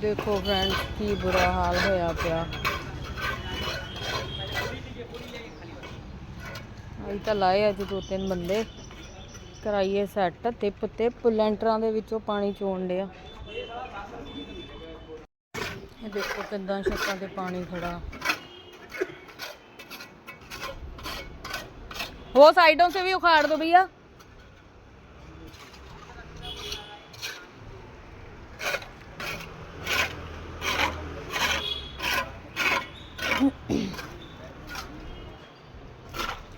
ਦੇਖੋ ਫਰੈਂਡਸ ਕੀ ਬੁਰਾ ਹਾਲ ਹੋਇਆ ਪਿਆ ਅਸੀਂ ਤਾਂ ਲਾਏ ਅੱਜ ਦੋ ਤਿੰਨ ਬੰਦੇ ਕਰਾਈਏ ਸੈੱਟ ਤਿਪ ਤੇ ਲੈਂਟਰਾਂ ਦੇ ਵਿੱਚੋਂ ਪਾਣੀ ਚੋਣ ਡਿਆ ਇਹ ਦੇਖੋ ਕਿੰਦਾਂ ਛੱਤਾਂ ਤੇ ਪਾਣੀ ਖੜਾ वो साइडों से भी उखाड़ दो भैया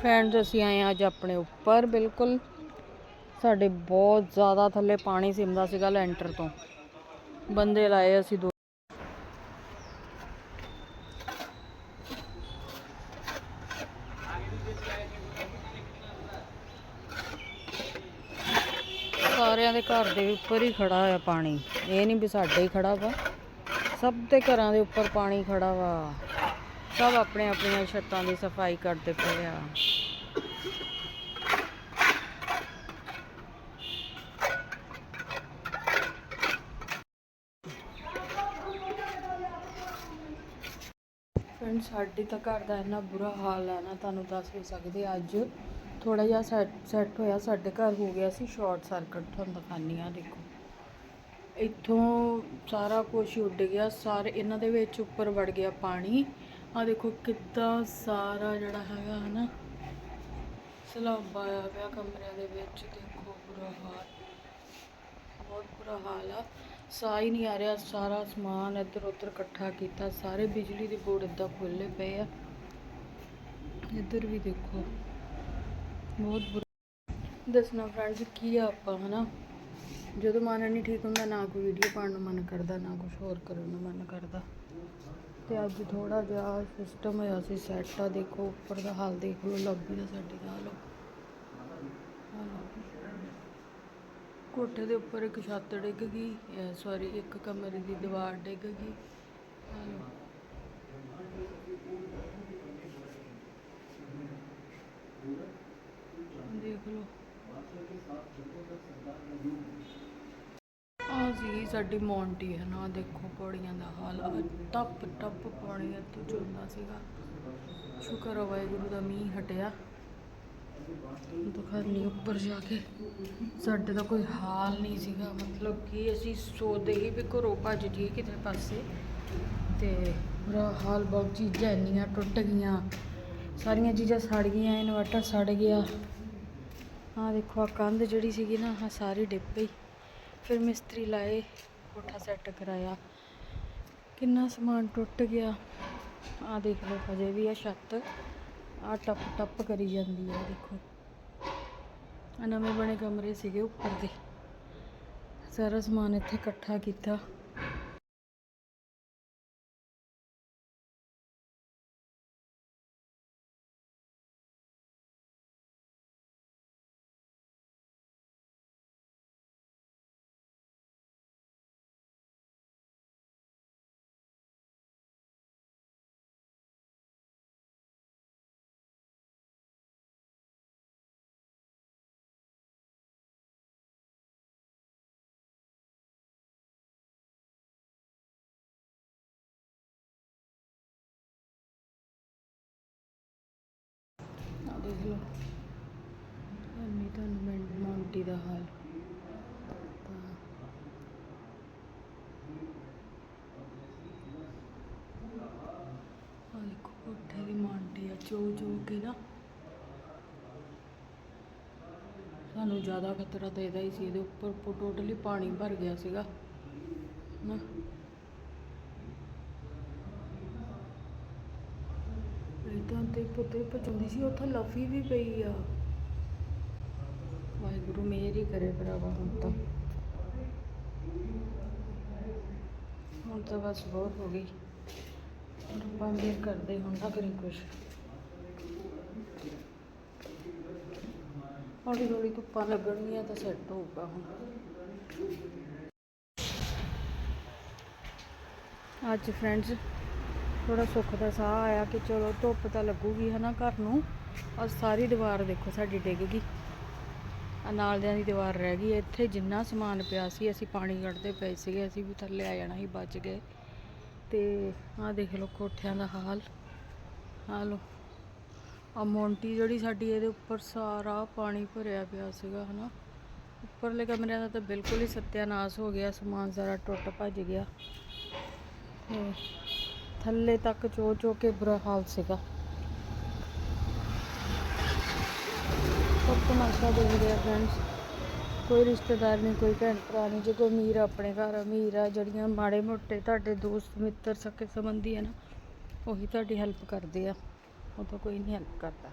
ਫਰੈਂਡਸ ਅਸੀਂ ਆਏ ਹਾਂ ਅੱਜ ਆਪਣੇ ਉੱਪਰ, ਬਿਲਕੁਲ ਸਾਡੇ ਬਹੁਤ ਜ਼ਿਆਦਾ ਥੱਲੇ ਪਾਣੀ ਸਿਮਦਾ ਸੀਗਾ ਲੈਂਟਰ ਤੋਂ। ਬੰਦੇ ਲਾਏ ਅਸੀਂ ਦੋ ਸਾਰਿਆਂ ਦੇ ਘਰ ਦੇ ਉੱਪਰ ਹੀ ਖੜਾ ਹੋਇਆ ਪਾਣੀ। ਇਹ ਨਹੀਂ ਵੀ ਸਾਡੇ ਹੀ ਖੜਾ ਵਾ। ਸਭ ਦੇ ਘਰਾਂ ਦੇ ਉੱਪਰ ਪਾਣੀ ਖੜਾ ਵਾ। ਸਭ ਆਪਣੇ ਆਪਣੀਆਂ ਛੱਤਾਂ ਦੀ ਸਫ਼ਾਈ ਕਰਦੇ ਪਏ ਆ। ਫਰੈਂਡ ਸਾਡੇ ਤਾਂ ਘਰ ਦਾ ਇੰਨਾ ਬੁਰਾ ਹਾਲ ਹੈ ਨਾ, ਤੁਹਾਨੂੰ ਦੱਸ ਨਹੀਂ ਸਕਦੇ ਅੱਜ। ਥੋੜਾ ਜਿਹਾ ਸੈੱਟ ਹੋਇਆ, ਸਾਡੇ ਘਰ ਹੋ ਗਿਆ ਸੀ ਸ਼ਾਰਟ ਸਰਕਟ ਤੁਹਾਨੂੰ ਦਿਖਾਉਂਦੀ ਆ ਦੇਖੋ। ਇੱਥੋਂ ਸਾਰਾ ਕੁਝ ਉੱਡ ਗਿਆ, ਸਾਰੇ ਇਹਨਾਂ ਦੇ ਵਿੱਚ ਉੱਪਰ ਵੜ ਗਿਆ ਪਾਣੀ। ਆ ਦੇਖੋ ਕਿੱਦਾਂ ਸਾਰਾ ਜਿਹੜਾ ਹੈਗਾ ਹਨਾ, ਸਲਾਬ ਆਇਆ ਪਿਆ ਕਮਰਿਆਂ ਦੇ ਵਿੱਚ, ਦੇਖੋ ਬੁਰਾ ਹਾਲ। ਬਹੁਤ ਬੁਰਾ ਹਾਲ ਆ। ਸਾਹ ਹੀ ਨਹੀਂ ਆ ਰਿਹਾ, ਸਾਰਾ ਸਮਾਨ ਇੱਧਰ ਉੱਧਰ ਇਕੱਠਾ ਕੀਤਾ, ਸਾਰੇ ਬਿਜਲੀ ਦੇ ਬੋਰਡ ਏਦਾਂ ਖੁੱਲੇ ਪਏ ਆ। ਇੱਧਰ ਵੀ ਦੇਖੋ। ਬਹੁਤ ਬੁਰਾ ਦੱਸਣਾ ਫਰੈਂਡਸ ਕੀ ਆ ਆਪਾਂ, ਹਨਾ? ਜਦੋਂ ਮਨ ਨਹੀਂ ਠੀਕ ਹੁੰਦਾ, ਨਾ ਕੋਈ ਵੀਡੀਓ ਪਾਉਣ ਨੂੰ ਮਨ ਕਰਦਾ, ਨਾ ਕੁਝ ਹੋਰ ਕਰਨ ਨੂੰ ਮਨ ਕਰਦਾ। ਤੇ ਅੱਜ ਥੋੜਾ ਜਿਹਾ ਸਿਸਟਮ ਹੋਇਆ ਸੀ ਸੈੱਟ ਆ, ਦੇਖੋ, ਉੱਪਰ ਦਾ ਹਾਲ ਦੇਖ ਲਓ ਲੌਬੀ ਦਾ ਸਾਡੀ ਦਾ ਹਾਲ ਕੋਠੇ ਦੇ ਉੱਪਰ ਇੱਕ ਛੱਤ ਡਿੱਗ ਗਈ ਸੌਰੀ ਇੱਕ ਕਮਰੇ ਦੀ ਦੀਵਾਰ ਡਿੱਗ ਗਈ। ਆਹ ਲਓ। ਦੇਖ ਲਓ। ਆ ਸੀ ਸਾਡੀ ਮੌਂਟੀ ਹੈ ਨਾ, ਦੇਖੋ ਪੌੜੀਆਂ ਦਾ ਹਾਲ। ਟੱਪ ਟੱਪ ਪਾਣੀ ਇੱਥੇ ਚੁੰਦਾ ਸੀਗਾ। ਸ਼ੁਕਰ ਹੈ ਵਾਹਿਗੁਰੂ ਦਾ ਮੀਂਹ ਹਟਿਆ। ਨਹੀਂ ਉੱਪਰ ਜਾ ਕੇ ਸਾਡੇ ਦਾ ਕੋਈ ਹਾਲ ਨਹੀਂ ਸੀਗਾ। ਮਤਲਬ ਕਿ ਅਸੀਂ ਸੋਚਦੇ ਹੀ ਵੀ ਘਰੋਂ ਭੱਜ ਜਾਈਏ ਕਿਤੇ ਪਾਸੇ। ਤੇ ਬੁਰਾ ਹਾਲ ਬਹੁਤ ਚੀਜ਼ਾਂ ਇੰਨੀਆਂ ਟੁੱਟ ਗਈਆਂ। ਸਾਰੀਆਂ ਚੀਜ਼ਾਂ ਸੜ ਗਈਆਂ, ਇਨਵਰਟਰ ਸੜ ਗਿਆ। ਆਹ ਦੇਖੋ ਆ ਕੰਧ ਜਿਹੜੀ ਸੀਗੀ ਨਾ, ਆਹ ਸਾਰੀ ਡਿੱਪ ਗਈ ਫਿਰ ਮਿਸਤਰੀ ਲਾਏ, ਕੋਠਾ ਸੈੱਟ ਕਰਾਇਆ। ਕਿੰਨਾ ਸਮਾਨ ਟੁੱਟ ਗਿਆ। ਆਹ ਦੇਖ ਲਓ, ਹਜੇ ਵੀ ਆ ਛੱਤ ਆ ਟੱਪ ਟੱਪ ਕਰੀ ਜਾਂਦੀ ਆ ਦੇਖੋ। ਆ ਨਵੇਂ ਬਣੇ ਕਮਰੇ ਸੀਗੇ ਉੱਪਰ ਦੇ। ਸਾਰਾ ਸਮਾਨ ਇੱਥੇ ਇਕੱਠਾ ਕੀਤਾ। ਲਓ ਇੰਨੀ ਤੁਹਾਨੂੰ ਮੈਂ ਮੌਂਟੀ ਦਾ ਹਾਲ ਤਾਂ ਕੋਠੇ ਦੀ ਮੌਂਟੀ ਆ, ਚੋ ਚੋ ਕੇ ਨਾ। ਸਾਨੂੰ ਜ਼ਿਆਦਾ ਖਤਰਾ ਤਾਂ ਇਹਦਾ ਹੀ ਸੀ, ਇਹਦੇ ਉੱਪਰ ਟੋਟਲੀ ਪਾਣੀ ਭਰ ਗਿਆ ਸੀਗਾ। ਨਾ। ਤੇ ਪੁੱਤੇ ਪਚਾਉਂਦੀ ਸੀ, ਉੱਥੇ ਲਫੀ ਵੀ ਪਈ ਆ। ਵਾਹਿਗੁਰੂ ਮੇਰ ਹੀ ਕਰੇ ਭਰਾਵਾ, ਹੁਣ ਤਾਂ। ਹੁਣ ਤਾਂ ਬਸ ਬਹੁਤ ਹੋ ਗਈ। ਰੱਬਾ ਮੇਰ ਕਰਦੇ ਹੁਣ ਨਾ ਕਰੀ ਕੁਛ। ਹੌਲੀ ਹੌਲੀ ਧੁੱਪਾਂ ਲੱਗਣਗੀਆਂ ਤਾਂ ਸੈੱਟ ਹੋਊਗਾ ਹੁਣ। ਅੱਜ ਫਰੈਂਡਸ ਥੋੜਾ ਸੁੱਖ ਦਾ ਸਾਹ ਆਇਆ ਕਿ ਚਲੋ ਧੁੱਪ ਤਾਂ ਲੱਗੂਗੀ ਹਨਾ ਘਰ ਨੂੰ। ਔਰ ਸਾਰੀ ਦੀਵਾਰ ਦੇਖੋ ਸਾਡੀ ਡਿੱਗ ਗਈ। ਆ ਨਾਲ ਦਿਆਂ ਦੀ ਦੀਵਾਰ ਰਹਿ ਗਈ। ਇੱਥੇ ਜਿੰਨਾ ਸਮਾਨ ਪਿਆ ਸੀ, ਅਸੀਂ ਪਾਣੀ ਕੱਢਦੇ ਪਏ ਸੀਗੇ, ਅਸੀਂ ਵੀ ਥੱਲੇ ਆ ਜਾਣਾ ਸੀ, ਬਚ ਗਏ। ਤੇ ਆਹ ਦੇਖ ਲਓ ਕੋਠਿਆਂ ਦਾ ਹਾਲ। ਆ ਲਓ। ਆ ਮੋਂਟੀ ਜਿਹੜੀ ਸਾਡੀ, ਇਹਦੇ ਉੱਪਰ ਸਾਰਾ ਪਾਣੀ ਭਰਿਆ ਪਿਆ ਸੀਗਾ ਹਨਾ। ਉੱਪਰਲੇ ਕਮਰਿਆਂ ਦਾ ਤਾਂ ਬਿਲਕੁਲ ਹੀ ਸਤਿਆਨਾਸ਼ ਹੋ ਗਿਆ। ਸਮਾਨ ਸਾਰਾ ਟੁੱਟ ਭੱਜ ਗਿਆ। ਤੇ ਥੱਲੇ ਤੱਕ ਚੋ ਚੋ ਕੇ ਬੁਰਾ ਹਾਲ ਸੀਗਾ। ਸਭ ਤਮਾਸ਼ਾ ਦੇਖਦੇ ਆ ਫਰੈਂਡਸ ਕੋਈ ਰਿਸ਼ਤੇਦਾਰ ਨਹੀਂ, ਕੋਈ ਭੈਣ ਭਰਾ ਨਹੀਂ, ਜੇ ਕੋਈ ਅਮੀਰ ਆਪਣੇ ਘਰ ਅਮੀਰ ਆ, ਜਿਹੜੀਆਂ ਮਾੜੇ ਮੋਟੇ ਤੁਹਾਡੇ ਦੋਸਤ, ਮਿੱਤਰ, ਸਕੇ ਸੰਬੰਧੀ ਆ ਨਾ, ਉਹੀ ਤੁਹਾਡੀ ਹੈਲਪ ਕਰਦੇ ਆ। ਉਹ ਤਾਂ ਕੋਈ ਨਹੀਂ ਹੈਲਪ ਕਰਦਾ।